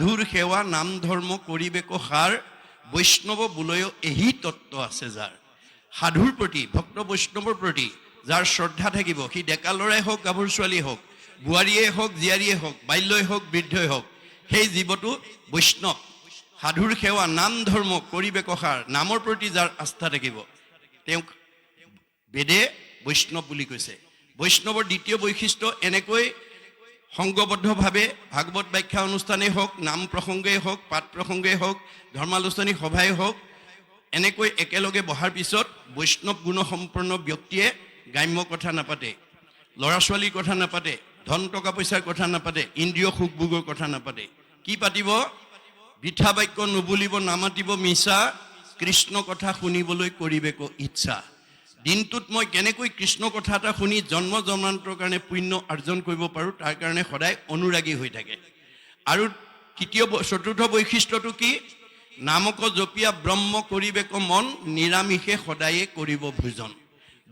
সাধুৰ সেৱা, নাম ধৰ্ম কৰিবেকো সাৰ, বৈষ্ণৱ বোলয়ো এহি তত্ত্ব আছে যাৰ। সাধুৰ প্ৰতি, ভক্ত বৈষ্ণৱৰ প্ৰতি যাৰ শ্ৰদ্ধা থাকিব, সি ডেকা ল'ৰাই হওক, গাভৰু ছোৱালীয়ে হওক, বোৱাৰীয়ে হওক, জীয়াৰীয়ে হওক, বাল্যই হওক, বৃদ্ধই হওক, সেই জীৱটো বৈষ্ণৱ। সাধুৰ সেৱা, নাম ধৰ্ম কৰিবেকো সাৰ, নামৰ প্ৰতি যাৰ আস্থা থাকিব, তেওঁক বেদে বৈষ্ণৱ বুলি কৈছে। বৈষ্ণৱৰ দ্বিতীয় বৈশিষ্ট্য এনেকৈ সংঘবদ্ধভাৱে ভাগৱত ব্যাখ্যা অনুষ্ঠানেই হওক, নাম প্ৰসংগই হওক, পাঠ প্ৰসংগই হওক, ধৰ্মালোচনী সভাই হওক, এনেকৈ একেলগে বহাৰ পিছত বৈষ্ণৱ গুণসম্পন্ন ব্যক্তিয়ে গ্ৰাম্য কথা নাপাতে ল'ৰা ছোৱালীৰ কথা নাপাতে, ধন টকা পইচাৰ কথা নাপাতে, ইন্দ্ৰিয় সুখভোগৰ কথা নাপাতে। কি পাতিব? বৃথা বাক্য নুবুলিব, নামাতিব মিছা, কৃষ্ণ কথা শুনিবলৈ কৰিবেকো ইচ্ছা। দিনটোত মই কেনেকৈ কৃষ্ণ কথা এটা শুনি জন্ম জন্মান্তৰ কাৰণে পুণ্য অৰ্জন কৰিব পাৰোঁ, তাৰ কাৰণে সদায় অনুৰাগী হৈ থাকে। আৰু তৃতীয় চতুৰ্থ বৈশিষ্ট্যটো কি? নামক জপীয়া ব্ৰহ্ম কৰিবেক মন, নিৰামিষে সদায়ে কৰিব ভোজন।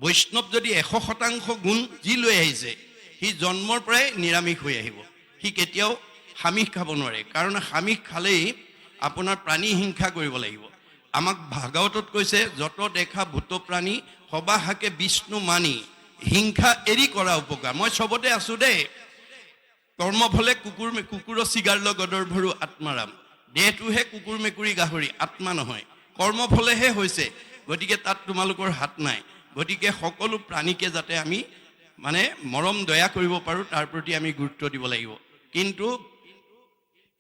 বৈষ্ণৱ যদি এশ শতাংশ গুণ যি লৈ আহিছে, সি জন্মৰ পৰাই নিৰামিষ হৈ আহিব। সি কেতিয়াও সামিষ খাব নোৱাৰে। কাৰণ সামিষ খালেই আপোনাৰ প্ৰাণী হিংসা কৰিব লাগিব। আমাক ভাগৱতত কৈছে, যত দেখা ভূত প্ৰাণী সবাহাকে বিষ্ণু মানি, হিংসা এৰি কৰা উপকাৰ। মই চবতে আছো দেই কৰ্মফলে কুকুৰ মে- কুকুৰ চিগাৰ লগদৰ ভৰু আত্মাৰাম। দেহটোহে কুকুৰ মেকুৰী গাহৰি, আত্মা নহয়। কৰ্মফলেহে হৈছে। গতিকে তাত তোমালোকৰ হাত নাই। গতিকে সকলো প্ৰাণীকে যাতে আমি মানে মৰম, দয়া কৰিব পাৰোঁ, তাৰ প্ৰতি আমি গুৰুত্ব দিব লাগিব। কিন্তু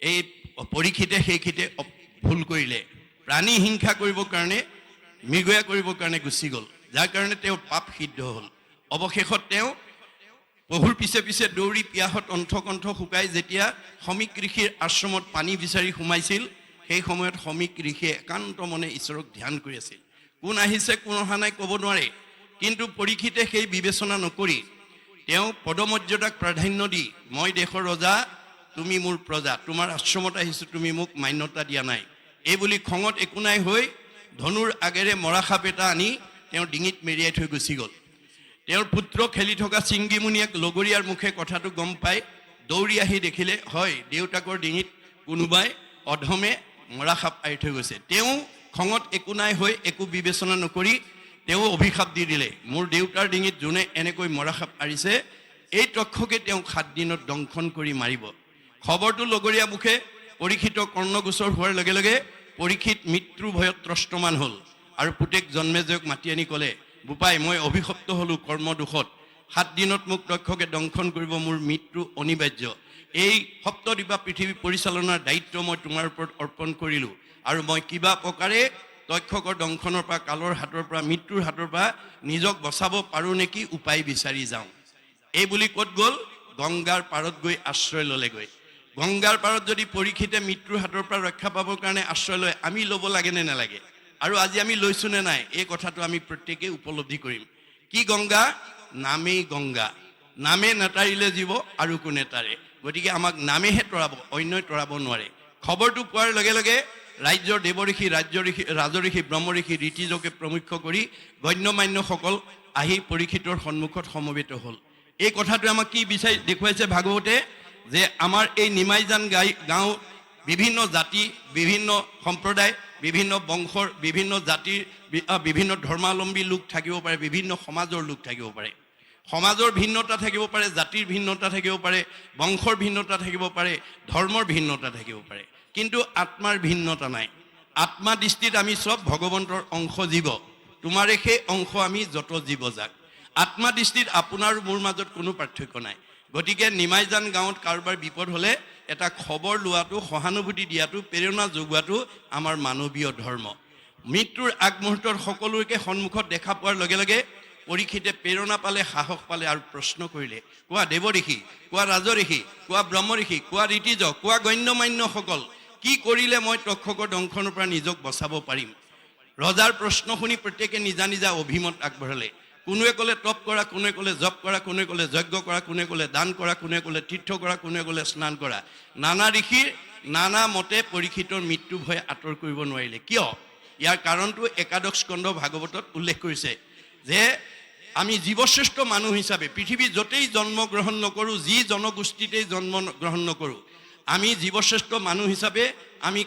এই পৰীক্ষিতে সেইখিতে ভুল কৰিলে। প্ৰাণী হিংসা কৰিবৰ কাৰণে, মৃগয়া কৰিবৰ কাৰণে গুচি গ'ল। যাৰ কাৰণে তেওঁৰ পাপ সিদ্ধ হ'ল। অৱশেষত তেওঁ প্ৰভুৰ পিছে পিছে দৌৰি পিয়াহত অন্থকণ্ঠ শুকাই যেতিয়া সমীক ঋষিৰ আশ্ৰমত পানী বিচাৰি সোমাইছিল, সেই সময়ত সমীক ঋষিয়ে একান্ত মনে ঈশ্বৰক ধ্যান কৰি আছিল। কোন আহিছে, কোন অহা নাই ক'ব নোৱাৰে। কিন্তু পৰীক্ষিতে সেই বিবেচনা নকৰি তেওঁ পদমৰ্যাদাক প্ৰাধান্য দি, মই দেশৰ ৰজা, তুমি মোৰ প্ৰজা। তোমাৰ আশ্ৰমত আহিছোঁ, তুমি মোক মান্যতা দিয়া নাই। এই বুলি খঙত একো নাই হৈ ধনুৰ আগেৰে মৰা সাপ এটা আনি তেওঁ ডিঙিত মেৰিয়াই থৈ গুচি গ'ল। তেওঁৰ পুত্ৰ খেলি থকা চিংগিমুনিয়াক লগৰীয়াৰ মুখে কথাটো গম পাই দৌৰি আহি দেখিলে, হয়, দেউতাকৰ ডিঙিত কোনোবাই অধমে মৰা সাপ আঁৰি থৈ গৈছে। তেওঁ খঙত একো নাই হৈ একো বিবেচনা নকৰি তেওঁ অভিশাপ দি দিলে, মোৰ দেউতাৰ ডিঙিত যোনে এনেকৈ মৰা সাপ আঁৰিছে, এই তক্ষকে তেওঁক সাত দিনত দংশন কৰি মাৰিব। খবৰটো লগৰীয়া মুখে পৰীক্ষিত কৰ্ণগোচৰ হোৱাৰ লগে লগে পৰীক্ষিত মৃত্যুৰ ভয়ত ত্ৰস্তমান হ'ল। আৰু পুতেক জন্মেজয়ক মাতি আনি ক'লে, বোপাই, মই অভিশপ্ত হ'লোঁ কৰ্মদোষত। সাত দিনত মোক তক্ষকে দংশন কৰিব মোৰ মৃত্যু অনিবাৰ্য। এই সপ্তদ্বীপা পৃথিৱী পৰিচালনাৰ দায়িত্ব মই তোমাৰ ওপৰত অৰ্পণ কৰিলোঁ। আৰু মই কিবা প্ৰকাৰে তক্ষকৰ দংশনৰ পৰা কালৰ হাতৰ পৰা, মৃত্যুৰ হাতৰ পৰা নিজক বচাব পাৰোঁ নেকি উপায় বিচাৰি যাওঁ। এই বুলি ক'ত গ'ল? গংগাৰ পাৰত গৈ আশ্ৰয় ল'লেগৈ। গংগাৰ পাৰত যদি পৰীক্ষিতে মৃত্যুৰ হাতৰ পৰা ৰক্ষা পাবৰ কাৰণে আশ্ৰয় লয়, আমি ল'ব লাগে নে নালাগে? আৰু আজি আমি লৈছোঁ নে নাই? এই কথাটো আমি প্ৰত্যেকেই উপলব্ধি কৰিম। কি গংগা? নামেই গংগা। নামে নেতাৰিলে জীৱ আৰু কোনে তাৰে? গতিকে আমাক নামেহে তৰাব, অন্যই তৰাব নোৱাৰে। খবৰটো পোৱাৰ লগে লগে ৰাজ্যৰ দেৱঋষি ৰাজ্য ঋষি ৰাজঋষি, ব্ৰহ্মঋষি ঋতিজকে প্ৰমুখ্য কৰি গণ্যমান্যসকল আহি পৰীক্ষিতৰ সন্মুখত সমবেত হ'ল। এই কথাটোৱে আমাক কি বিচাৰি, দেখুৱাইছে ভাগৱতে? যে আমাৰ এই নিমাইজান গাই গাঁও বিভিন্ন জাতি, বিভিন্ন সম্প্ৰদায়, বিভিন্ন বংশৰ, বিভিন্ন জাতিৰ বিভিন্ন ধৰ্মাৱলম্বী লোক থাকিব পাৰে, বিভিন্ন সমাজৰ লোক থাকিব পাৰে। সমাজৰ ভিন্নতা থাকিব পাৰে, জাতিৰ ভিন্নতা থাকিব পাৰে, বংশৰ ভিন্নতা থাকিব পাৰে, ধৰ্মৰ ভিন্নতা থাকিব পাৰে। কিন্তু আত্মাৰ ভিন্নতা নাই। আত্মা দৃষ্টিত আমি চব ভগৱন্তৰ অংশ জীৱ। তোমাৰে সেই অংশ আমি যত জীৱ যাক। আত্মা দৃষ্টিত আপোনাৰ মোৰ মাজত কোনো পাৰ্থক্য নাই। গতিকে নিমাইজান গাঁৱত কাৰোবাৰ বিপদ হ'লে এটা খবৰ লোৱাটো, সহানুভূতি দিয়াটো, প্ৰেৰণা যোগোৱাটো আমাৰ মানৱীয় ধৰ্ম। মৃত্যুৰ আগমুহূৰ্তত সকলোকে সন্মুখত দেখা পোৱাৰ লগে লগে পৰীক্ষিতে প্ৰেৰণা পালে, সাহস পালে আৰু প্ৰশ্ন কৰিলে, কোৱা দেৱঋষি, কোৱা ৰাজঋষি, কোৱা ব্ৰহ্মঋষি, কোৱা ঋতিজ, কোৱা গণ্যমান্যসকল কি কৰিলে মই তক্ষকৰ দংশনৰ পৰা নিজক বচাব পাৰিম? ৰজাৰ প্ৰশ্ন শুনি প্ৰত্যেকে নিজা নিজা অভিমত আগবঢ়ালে। কোনোৱে ক'লে তপ কৰা, কোনোৱে ক'লে জপ কৰা, কোনোৱে ক'লে যজ্ঞ কৰা, কোনোৱে ক'লে দান কৰা, কোনোৱে ক'লে তীৰ্থ কৰা, কোনোৱে ক'লে স্নান কৰা। নানা ঋষিৰ নানা মতে পৰীক্ষিতৰ মৃত্যু ভয় আঁতৰ কৰিব নোৱাৰিলে। কিয়? ইয়াৰ কাৰণটো একাদশ স্কন্ধ ভাগৱতত উল্লেখ কৰিছে যে আমি জীৱশ্ৰেষ্ঠ মানুহ হিচাপে পৃথিৱীত য'তেই জন্ম গ্ৰহণ নকৰোঁ, যি জনগোষ্ঠীতেই জন্ম গ্ৰহণ নকৰোঁ, আমি জীৱশ্ৰেষ্ঠ মানুহ হিচাপে আমি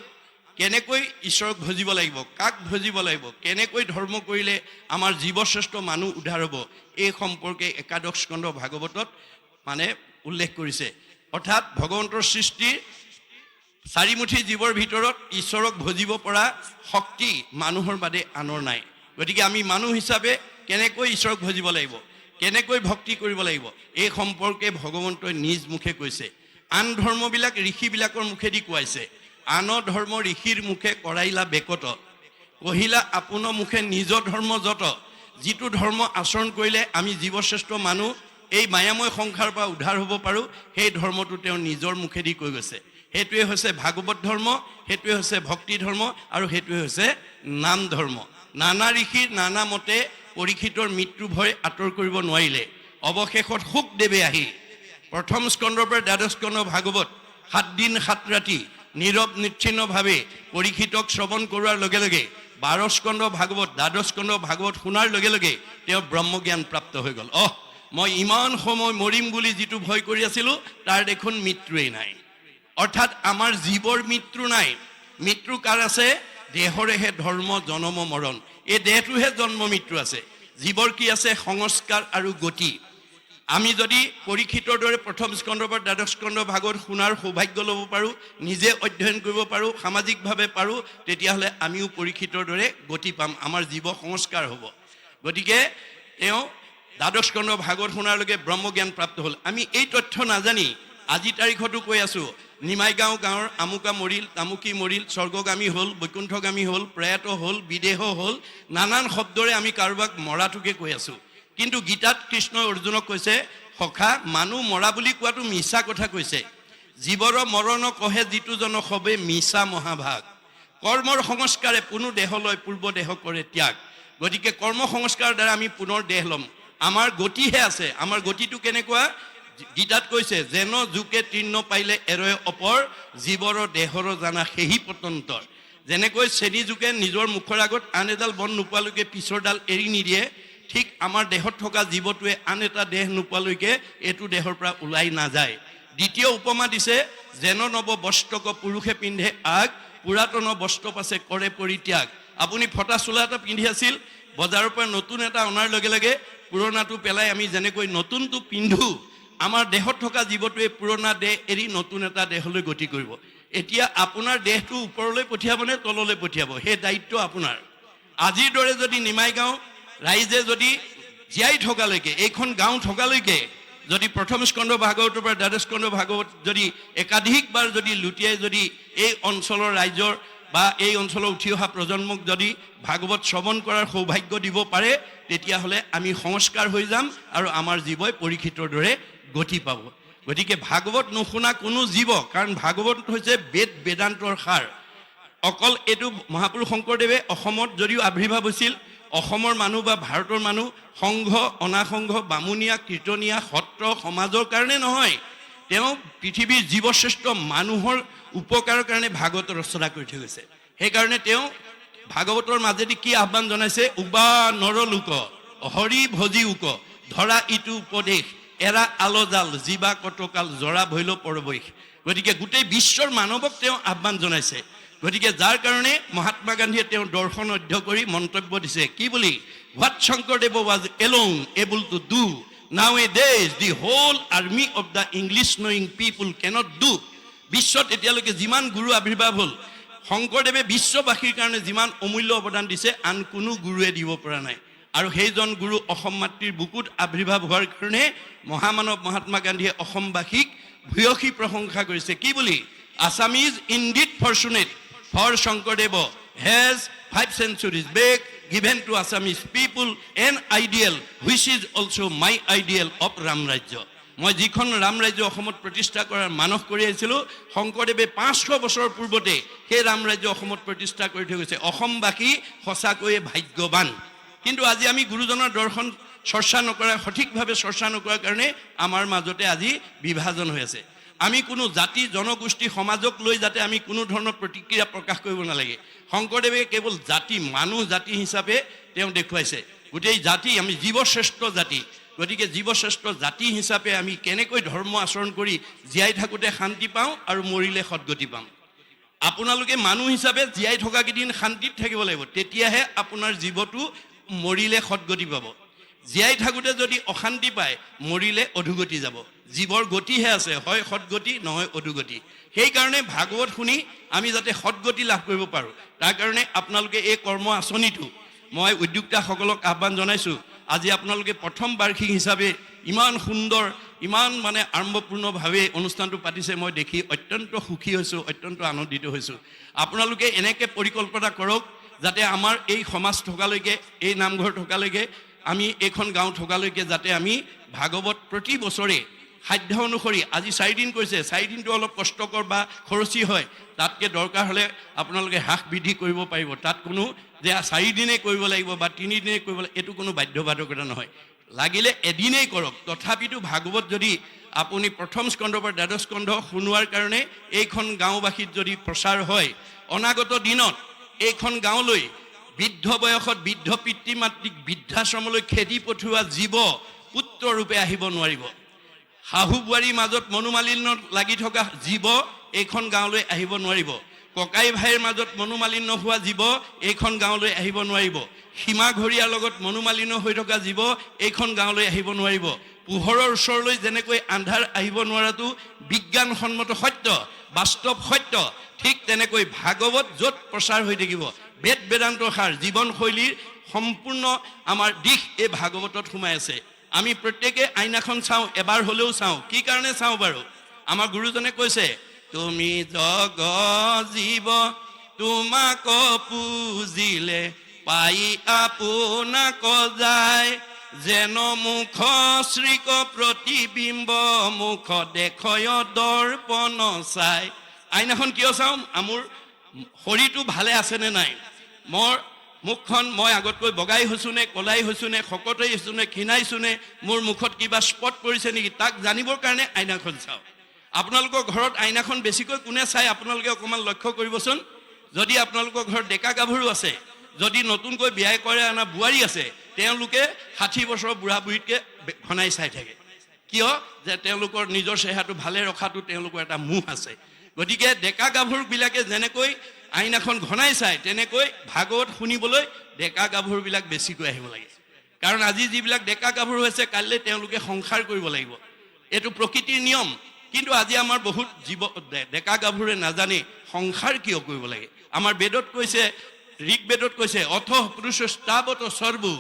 কেনেকৈ ঈশ্বৰক ভজিব লাগিব, কাক ভজিব লাগিব, কেনেকৈ ধৰ্ম কৰিলে আমাৰ জীৱশ্ৰেষ্ঠ মানুহ উদ্ধাৰ হ'ব, এই সম্পৰ্কে একাদশ স্কন্ধ ভাগৱতত মানে উল্লেখ কৰিছে। অৰ্থাৎ ভগৱন্তৰ সৃষ্টিৰ চাৰিমুঠি জীৱৰ ভিতৰত ঈশ্বৰক ভজিব পৰা শক্তি মানুহৰ বাদে আনৰ নাই। গতিকে আমি মানুহ হিচাপে কেনেকৈ ঈশ্বৰক ভজিব লাগিব, কেনেকৈ ভক্তি কৰিব লাগিব, এই সম্পৰ্কে ভগৱন্তই নিজ মুখে কৈছে। আন ধৰ্মবিলাক ঋষিবিলাকৰ মুখেদি কোৱাইছে। আন ধৰ্ম ঋষিৰ মুখে কৰাইলা বেকত। কহিলা, আপোন মুখে নিজ ধৰ্ম যত, যিটো ধৰ্ম আচৰণ কৰিলে আমি জীৱশ্ৰেষ্ঠ মানুহ, এই মায়াময় সংসাৰৰ পৰা উদ্ধাৰ হ'ব পাৰোঁ, সেই ধৰ্মটো তেওঁ নিজৰ মুখেদি কৈ গৈছে। সেইটোৱে হৈছে ভাগৱত ধৰ্ম, সেইটোৱে হৈছে ভক্তি ধৰ্ম, আৰু সেইটোৱে হৈছে নাম ধৰ্ম। নানা ঋষিৰ নানা মতে পৰীক্ষিতৰ মৃত্যু ভয় আঁতৰ কৰিব নোৱাৰিলে। অৱশেষত সুখদেৱে আহি, প্ৰথম স্কন্ধৰ পৰা দ্বাদশ স্কন্ধ ভাগৱত সাত দিন সাত ৰাতি নীৰৱ নিচ্ছিন্নভাৱে পৰীক্ষিতক শ্ৰৱণ কৰোৱাৰ লগে লগে বাৰ স্কন্ধ ভাগৱত, দ্বাদশ স্কন্ধ ভাগৱত শুনাৰ লগে লগে তেওঁ ব্ৰহ্মজ্ঞান প্ৰাপ্ত হৈ গ'ল। অহ, মই ইমান সময় মৰিম বুলি যিটো ভয় কৰি আছিলোঁ, তাৰ দেখোন মৃত্যুৱেই নাই। অৰ্থাৎ আমাৰ জীৱৰ মৃত্যু নাই। মৃত্যু কাৰ আছে? দেহৰেহে ধৰ্ম, জনম, মৰণ। এই দেহটোহে জন্ম মৃত্যু আছে। জীৱৰ কি আছে? সংস্কাৰ আৰু গতি। আমি যদি পৰীক্ষিতৰ দৰে প্ৰথম স্কন্ধৰ পৰা দ্বাদশ স্কন্ধ ভাগত শুনাৰ সৌভাগ্য ল'ব পাৰোঁ, নিজে অধ্যয়ন কৰিব পাৰোঁ, সামাজিকভাৱে পাৰোঁ, তেতিয়াহ'লে আমিও পৰীক্ষিতৰ দৰে গতি পাম, আমাৰ জীৱ সংস্কাৰ হ'ব। গতিকে তেওঁ দ্বাদশ স্কন্ধ ভাগত শুনাৰলৈকে ব্ৰহ্মজ্ঞান প্ৰাপ্ত হ'ল। আমি এই তথ্য নাজানি, আজি তাৰিখতো কৈ আছোঁ, নিমাইগাঁও গাঁৱৰ আমুকা মৰিল, তামুকী মৰিল, স্বৰ্গগামী হ'ল, বৈকুণ্ঠগামী হ'ল, প্ৰয়াত হ'ল, বিদেহ হ'ল, নানান শব্দৰে আমি কাৰোবাক মৰাটোকে কৈ আছোঁ। কিন্তু গীতাত কৃষ্ণই অৰ্জুনক কৈছে, সখা, মানুহ মৰা বুলি কোৱাটো মিছা কথা কৈছে। জীৱৰ মৰণ কহে যিটো জন সবে মিছা মহাভাগ। কৰ্মৰ সংস্কাৰে পুনৰ দেহলৈ পূৰ্ব দেহ কৰে ত্যাগ। গতিকে কৰ্ম সংস্কাৰৰ দ্বাৰা আমি পুনৰ দেহ ল'ম। আমাৰ গতিহে আছে। আমাৰ গতিটো কেনেকুৱা? গীতাত কৈছে, যেন জোকে তৃণ পাইলে এৰয় অপৰ, জীৱৰ দেহৰ জানা সেহি পতন্তৰ। যেনেকৈ চেনি জোকে নিজৰ মুখৰ আগত আন এডাল বন নোপোৱালৈকে পিছৰডাল এৰি নিদিয়ে ঠিক আমাৰ দেহত থকা জীৱটোৱে আন এটা দেহ নোপোৱালৈকে এইটো দেহৰ পৰা ওলাই নাযায়। দ্বিতীয় উপমা দিছে, যেন নৱ বস্ত্ৰক পুৰুষে পিন্ধে আগ, পুৰাতন বস্ত্ৰ পাছে কৰে পৰিত্যাগ। আপুনি ফটা চোলা এটা পিন্ধি আছিল, বজাৰৰ পৰা নতুন এটা অনাৰ লগে লগে পুৰণাটো পেলাই আমি যেনেকৈ নতুনটো পিন্ধো, আমাৰ দেহত থকা জীৱটোৱে পুৰণা দেহ এৰি নতুন এটা দেহলৈ গতি কৰিব। এতিয়া আপোনাৰ দেহটো ওপৰলৈ পঠিয়াবনে তললৈ পঠিয়াব? সেই দায়িত্ব আপোনাৰ। আজিৰ দৰে যদি নিমাই গাঁও ৰাইজে যদি জীয়াই থকালৈকে, এইখন গাঁও থকালৈকে, যদি প্ৰথম স্কন্ধ ভাগৱতৰ পৰা দ্বাদশ স্কন্ধ ভাগৱত যদি একাধিকবাৰ যদি লুটিয়াই, যদি এই অঞ্চলৰ ৰাইজৰ বা এই অঞ্চলৰ উঠি অহা প্ৰজন্মক যদি ভাগৱত শ্ৰৱণ কৰাৰ সৌভাগ্য দিব পাৰে, তেতিয়াহ'লে আমি সংস্কাৰ হৈ যাম আৰু আমাৰ জীৱই পৰীক্ষিতৰ দৰে গতি পাব। গতিকে ভাগৱত নুশুনা কোনো জীৱ, কাৰণ ভাগৱত হৈছে বেদ বেদান্তৰ সাৰ। অকল এইটো মহাপুৰুষ শংকৰদেৱে অসমত যদিও আৱিৰ্ভাৱ হৈছিল অসমৰ মানুহ বা ভাৰতৰ মানুহ সংঘ, অনাসংঘ, বামুণীয়া, কীৰ্তনীয়া, সত্ৰ, সমাজৰ কাৰণে নহয়, তেওঁ পৃথিৱীৰ জীৱশ্ৰেষ্ঠ মানুহৰ উপকাৰৰ কাৰণে ভাগৱত ৰচনা কৰি থৈ গৈছে। সেইকাৰণে তেওঁ ভাগৱতৰ মাজেদি কি আহ্বান জনাইছে? উবা নৰলোক হৰি ভজি উক, ধৰা ইটো উপদেশ, এৰা আলজাল জীৱা কটকাল, জৰা ভৈল পৰবৈশ। গতিকে গোটেই বিশ্বৰ মানৱক তেওঁ আহ্বান জনাইছে। গতিকে যাৰ কাৰণে মহাত্মা গান্ধীয়ে তেওঁ দৰ্শন অধ্যয় কৰি মন্তব্য দিছে, কি বুলি? What Sankardev was alone able to do nowadays the whole army of the English knowing people can't do বিশ্বত এতিয়ালৈকে যিমান গুৰু আৱিৰ্ভাৱ হ'ল, শংকৰদেৱে বিশ্ববাসীৰ কাৰণে যিমান অমূল্য অৱদান দিছে, আন কোনো গুৰুৱে দিব পৰা নাই। আৰু সেইজন গুৰু অসম মাতৃৰ বুকুত আৱিৰ্ভাৱ হোৱাৰ কাৰণে মহামানৱ মহাত্মা গান্ধীয়ে অসমবাসীক ভূয়সী প্ৰশংসা কৰিছে। কি বুলি? Assam is indeed fortunate. Sankardev has five centuries back given to Assamese people an ideal which is also' my ideal of Ram Rajya মই যিখন ৰাম ৰাজ্য অসমত প্ৰতিষ্ঠা কৰাৰ মানস কৰি আহিছিলোঁ শংকৰদেৱে পাঁচশো বছৰৰ পূৰ্বতে সেই ৰাম ৰাজ্য অসমত প্ৰতিষ্ঠা কৰি থৈ গৈছে। অসমবাসী সঁচাকৈয়ে ভাগ্যৱান। কিন্তু আজি আমি গুৰুজনৰ দৰ্শন চৰ্চা নকৰা, সঠিকভাৱে চৰ্চা নকৰাৰ কাৰণে আমাৰ মাজতে আজি বিভাজন হৈ আছে। আমি কোনো জাতি, জনগোষ্ঠী, সমাজক লৈ যাতে আমি কোনো ধৰণৰ প্ৰতিক্ৰিয়া প্ৰকাশ কৰিব নালাগে। শংকৰদেৱে কেৱল জাতি, মানুহ, জাতি হিচাপে তেওঁ দেখুৱাইছে। গোটেই জাতি, আমি জীৱশ্ৰেষ্ঠ জাতি। গতিকে জীৱশ্ৰেষ্ঠ জাতি হিচাপে আমি কেনেকৈ ধৰ্ম আচৰণ কৰি জীয়াই থাকোঁতে শান্তি পাওঁ আৰু মৰিলে সদগতি পাম। আপোনালোকে মানুহ হিচাপে জীয়াই থকা কেইদিন শান্তিত থাকিব লাগিব। তেতিয়াহে আপোনাৰ জীৱটো মৰিলে সদগতি পাব। জীয়াই থাকোঁতে যদি অশান্তি পায়, মৰিলে অধোগতি যাব। জীৱৰ গতিহে আছে, হয় সদগতি, নহয় অধোগতি। সেইকাৰণে ভাগৱত শুনি আমি যাতে সদগতি লাভ কৰিব পাৰোঁ। তাৰ কাৰণে আপোনালোকে এই কৰ্ম আঁচনিটো মই উদ্যোক্তাসকলক আহ্বান জনাইছোঁ। আজি আপোনালোকে প্ৰথম বাৰ্ষিক হিচাপে ইমান সুন্দৰ, ইমান মানে আড়ম্বৰপূৰ্ণভাৱে অনুষ্ঠানটো পাতিছে, মই দেখি অত্যন্ত সুখী হৈছোঁ, অত্যন্ত আনন্দিত হৈছোঁ। আপোনালোকে এনেকৈ পৰিকল্পনা কৰক যাতে আমাৰ এই সমাজ থকালৈকে, এই নামঘৰ থকালৈকে আমি এইখন গাঁও থকালৈকে যাতে আমি ভাগৱত প্ৰতি বছৰে সাধ্য অনুসৰি, আজি চাৰিদিন কৈছে, চাৰিদিনটো অলপ কষ্টকৰ বা খৰচী হয়, তাতকৈ দৰকাৰ হ'লে আপোনালোকে হ্ৰাস বৃদ্ধি কৰিব পাৰিব। তাত কোনো যে চাৰিদিনেই কৰিব লাগিব বা তিনিদিনেই কৰিব লাগিব, এইটো কোনো বাধ্যবাধকতা নহয়। লাগিলে এদিনেই কৰক। তথাপিতো ভাগৱত যদি আপুনি প্ৰথম স্কন্ধৰ পৰা দ্বাদশ স্কন্ধ শুনোৱাৰ কাৰণে এইখন গাঁওবাসীত যদি প্ৰচাৰ হয়, অনাগত দিনত এইখন গাঁৱলৈ বৃদ্ধ বয়সত বৃদ্ধ পিতৃ মাতৃক বৃদ্ধাশ্ৰমলৈ খেদি পঠিওৱা জীৱ পুত্ৰৰূপে আহিব নোৱাৰিব। শাহু বোৱাৰীৰ মাজত মনোমালিন্যত লাগি থকা জীৱ এইখন গাঁৱলৈ আহিব নোৱাৰিব। ককাই ভাইৰ মাজত মনোমালিন্য হোৱা জীৱ এইখন গাঁৱলৈ আহিব নোৱাৰিব। সীমা ঘৰীয়াৰ লগত মনোমালিন্য হৈ থকা জীৱ এইখন গাঁৱলৈ আহিব নোৱাৰিব। পোহৰৰ ওচৰলৈ যেনেকৈ আন্ধাৰ আহিব নোৱাৰাটো বিজ্ঞানসন্মত সত্য, বাস্তৱ সত্য, ঠিক তেনেকৈ ভাগৱত য'ত প্ৰচাৰ হৈ থাকিব। বেদ বেদান্ত সাৰ জীৱনশৈলীৰ সম্পূৰ্ণ আমাৰ দিশ এই ভাগৱতত সোমাই আছে। আমি প্ৰত্যেকে আইনাখন চাওঁ, এবাৰ হ'লেও চাওঁ। কি কাৰণে চাওঁ বাৰু? আমাৰ গুৰুজনে কৈছে, তুমি জগ জীৱ, তোমাক পুজিলে পাই আপোনাক যায়। যেন মুখ শ্ৰীক প্ৰতিবিম্ব, মুখ দেখয় দৰ্পণ চাই। আইনাখন কিয় চাওঁ? মোৰ শৰীৰটো ভালে আছেনে নাই? মোৰ মুখখন মই আগতকৈ বগাই হৈছোঁনে, কলাই হৈছোঁ নে শকতেই হৈছোঁ নে মোৰ মুখত কিবা স্পট পৰিছে নেকি, তাক জানিবৰ কাৰণে আইনাখন চাওঁ আপোনালোকৰ ঘৰত আইনাখন বেছিকৈ কোনে চাই, আপোনালোকে অকণমান লক্ষ্য কৰিবচোন। যদি আপোনালোকৰ ঘৰত ডেকা গাভৰু আছে, যদি নতুনকৈ বিয়াই কৰে অনা বোৱাৰী আছে, তেওঁলোকে ষাঠি বছৰৰ বুঢ়া বুঢ়ীতকৈ ঘনাই চাই থাকে। কিয়? যে তেওঁলোকৰ নিজৰ চেহেৰাটো ভালে ৰখাটো তেওঁলোকৰ এটা মোহ আছে। গতিকে ডেকা গাভৰুবিলাকে যেনেকৈ আইনাখন ঘনাই চায় তেনেকৈ ভাগৱত শুনিবলৈ ডেকা গাভৰুবিলাক বেছিকৈ আহিব লাগে। কাৰণ আজি যিবিলাক ডেকা গাভৰু হৈছে, কাইলৈ তেওঁলোকে সংসাৰ কৰিব লাগিব। এইটো প্ৰকৃতিৰ নিয়ম, কিন্তু আজি আমাৰ বহুত জীৱ ডেকা গাভৰুৱে নাজানে সংসাৰ কিয় কৰিব লাগে। আমাৰ বেদত কৈছে ঋক বেদত কৈছে অথ পুৰুষ স্তাৱত সৰ্বু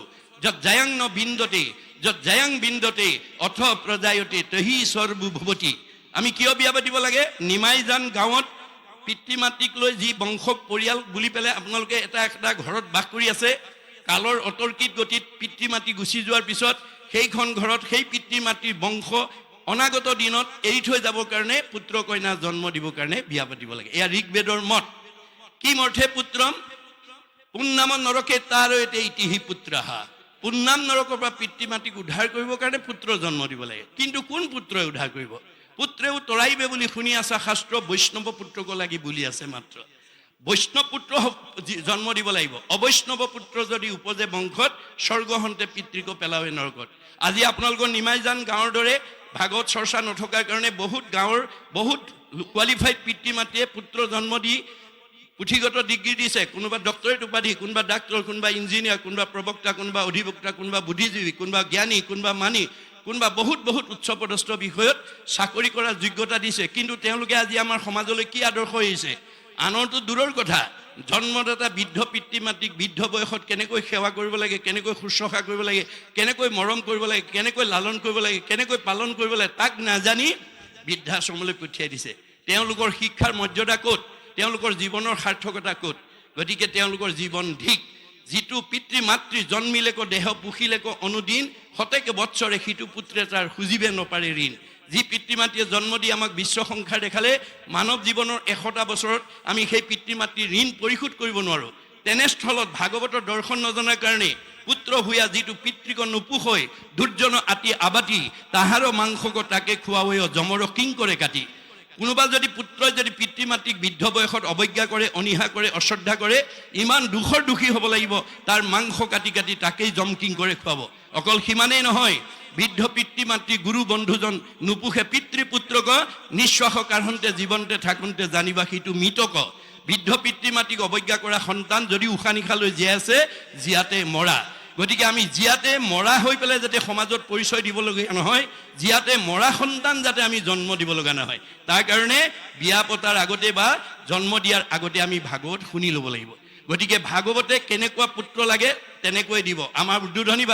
যত জায়াং ন বিন্দতে যত জায়াং বিন্দতে অথ প্ৰজায়তে তহি সৰ্বু ভৱতী। আমি কিয় বিয়া পাতিব লাগে? নিমাইজান গাঁৱত পিতৃ মাতৃক লৈ যি বংশ পৰিয়াল বুলি পেলাই আপোনালোকে এটা এটা ঘৰত বাস কৰি আছে, কালৰ অতৰ্কিত গতিত পিতৃ মাতৃ গুচি যোৱাৰ পিছত সেইখন ঘৰত সেই পিতৃ মাতৃৰ বংশ অনাগত দিনত এৰি থৈ যাবৰ কাৰণে পুত্ৰ কন্যা জন্ম দিবৰ কাৰণে বিয়া পাতিব লাগে। এয়া ঋকবেদৰ মত। কি মৰ্থে পুত্ৰম? পুন্নাম নৰকে তাৰ ইতিহি পুত্ৰাহা। পুন্নাম নৰকৰ পৰা পিতৃ মাতৃক উদ্ধাৰ কৰিবৰ কাৰণে পুত্ৰ জন্ম দিব লাগে। কিন্তু কোন পুত্ৰই উদ্ধাৰ কৰিব? পুত্ৰেও তৰাইবে বুলি শুনি আছা শাস্ত্ৰ, বৈষ্ণৱ পুত্ৰক লাগি বুলি আছে মাত্ৰ। বৈষ্ণৱ পুত্ৰ জন্ম দিব লাগিব। অবৈষ্ণৱ পুত্ৰ যদি উপজে বংশত, স্বৰ্গহন্তে পিতৃক পেলাৱে নৰকত। আজি আপোনালোকৰ নিমাইজান গাঁৱৰ দৰে ভাগৱত চৰ্চা নথকাৰ কাৰণে বহুত গাঁৱৰ, বহুত কোৱালিফাইড পিতৃ মাতৃয়ে পুত্ৰ জন্ম দি পুথিগত ডিগ্ৰী দিছে। কোনোবা ডক্টৰেট উপাধি, কোনোবা ডাক্তৰ কোনোবা ইঞ্জিনিয়াৰ কোনোবা প্ৰবক্তা, কোনোবা অধিবক্তা, কোনোবা বুদ্ধিজীৱী, কোনোবা জ্ঞানী, কোনোবা মানি। কোনোবা বহুত বহুত উচ্চপদস্থ বিষয়ত চাকৰি কৰাৰ যোগ্যতা দিছে। কিন্তু তেওঁলোকে আজি আমাৰ সমাজলৈ কি আদৰ্শ আহিছে আনৰতো দূৰৰ কথা। জন্মদাতা বৃদ্ধ পিতৃ মাতৃক বৃদ্ধ বয়সত কেনেকৈ সেৱা কৰিব লাগে, কেনেকৈ শুশ্ৰূষা কৰিব লাগে, কেনেকৈ মৰম কৰিব লাগে, কেনেকৈ লালন কৰিব লাগে, কেনেকৈ পালন কৰিব লাগে, তাক নাজানি বৃদ্ধাশ্ৰমলৈ পঠিয়াই দিছে। তেওঁলোকৰ শিক্ষাৰ মৰ্যাদা ক'ত? তেওঁলোকৰ জীৱনৰ সাৰ্থকতা ক'ত? গতিকে তেওঁলোকৰ জীৱন ধিক। যিটো পিতৃ মাতৃ জন্মিলেক, দেহ পুখিলেক অনুদিন, সতেকে বৎসৰে সিটো পুত্ৰে তাৰ খুজিবে নপাৰে ঋণ। যি পিতৃ মাতৃয়ে জন্ম দি আমাক বিশ্ব সংসাৰ দেখালে, মানৱ জীৱনৰ এশটা বছৰত আমি সেই পিতৃ মাতৃৰ ঋণ পৰিশোধ কৰিব নোৱাৰোঁ। তেনেস্থলত ভাগৱতৰ দৰ্শন নজনাৰ কাৰণে পুত্ৰ হুয়া যিটো পিতৃক নোপোষৈ দুৰ্জন আতি আবাতি, তাহাৰো মাংসক তাকে খুৱাবৈ জমৰ কিং কৰে কাটি। কোনোবা যদি পুত্ৰই যদি পিতৃ মাতৃক বৃদ্ধ বয়সত অৱজ্ঞা কৰে, অনীহা কৰে, অশ্ৰদ্ধা কৰে, ইমান দুখৰ দুখী হ'ব লাগিব, তাৰ মাংস কাটি কাটি তাকেই জমকিং কৰে খুৱাব। অকল সিমানেই নহয়, বৃদ্ধ পিতৃ মাতৃ গুৰু বন্ধুজন নুপুষে পিতৃ পুত্ৰক নিশ্বাস কাঢ়ন্তে, জীৱন্তে থাকোঁতে জানিবা সিটো মৃতক। বৃদ্ধ পিতৃ মাতৃক অৱজ্ঞা কৰা সন্তান যদি উশাহ নিশাহ লৈ জীয়াই আছে, জীয়াতে মৰা। গতিকে আমি জীয়াতে মৰা হৈ পেলাই যাতে সমাজত পৰিচয় দিবলগীয়া নহয়, জীয়াতে মৰা সন্তান যাতে আমি জন্ম দিব লগা নহয়। তাৰ কাৰণে বিয়া পতাৰ আগতে বা জন্ম দিয়াৰ আগতে আমি ভাগৱত শুনি ল'ব লাগিব। গতিকে ভাগৱতে কেনেকুৱা পুত্ৰ লাগে তেনেকৈ দিব। আমাৰ উদ্বোধনী